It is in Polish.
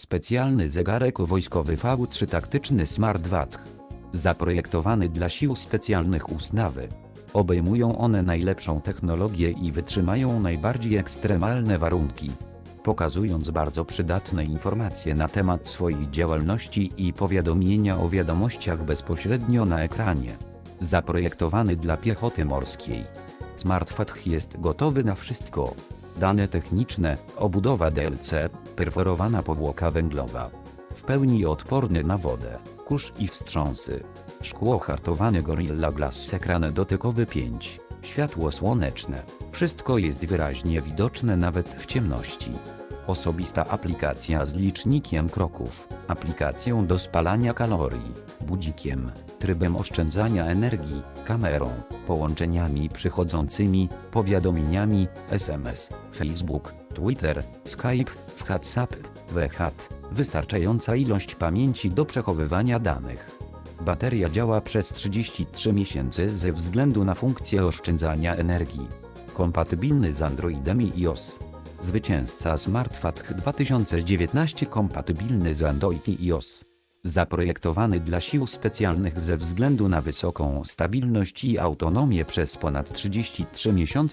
Specjalny zegarek wojskowy V3 taktyczny Smart Watch. Zaprojektowany dla sił specjalnych ustawy. Obejmują one najlepszą technologię i wytrzymają najbardziej ekstremalne warunki. Pokazując bardzo przydatne informacje na temat swojej działalności i powiadomienia o wiadomościach bezpośrednio na ekranie. Zaprojektowany dla piechoty morskiej. SmartFatch jest gotowy na wszystko. Dane techniczne, obudowa DLC, perforowana powłoka węglowa. W pełni odporny na wodę, kurz i wstrząsy. Szkło hartowane Gorilla Glass ekran dotykowy 5, światło słoneczne. Wszystko jest wyraźnie widoczne nawet w ciemności. Osobista aplikacja z licznikiem kroków, aplikacją do spalania kalorii, budzikiem, trybem oszczędzania energii, kamerą, połączeniami przychodzącymi, powiadomieniami, SMS, Facebook, Twitter, Skype, WhatsApp, WeChat, wystarczająca ilość pamięci do przechowywania danych. Bateria działa przez 33 miesięcy ze względu na funkcję oszczędzania energii. Kompatybilny z Androidem i iOS. Zwycięzca SmartFatch 2019 kompatybilny z Android i iOS. Zaprojektowany dla sił specjalnych ze względu na wysoką stabilność i autonomię przez ponad 33 miesiące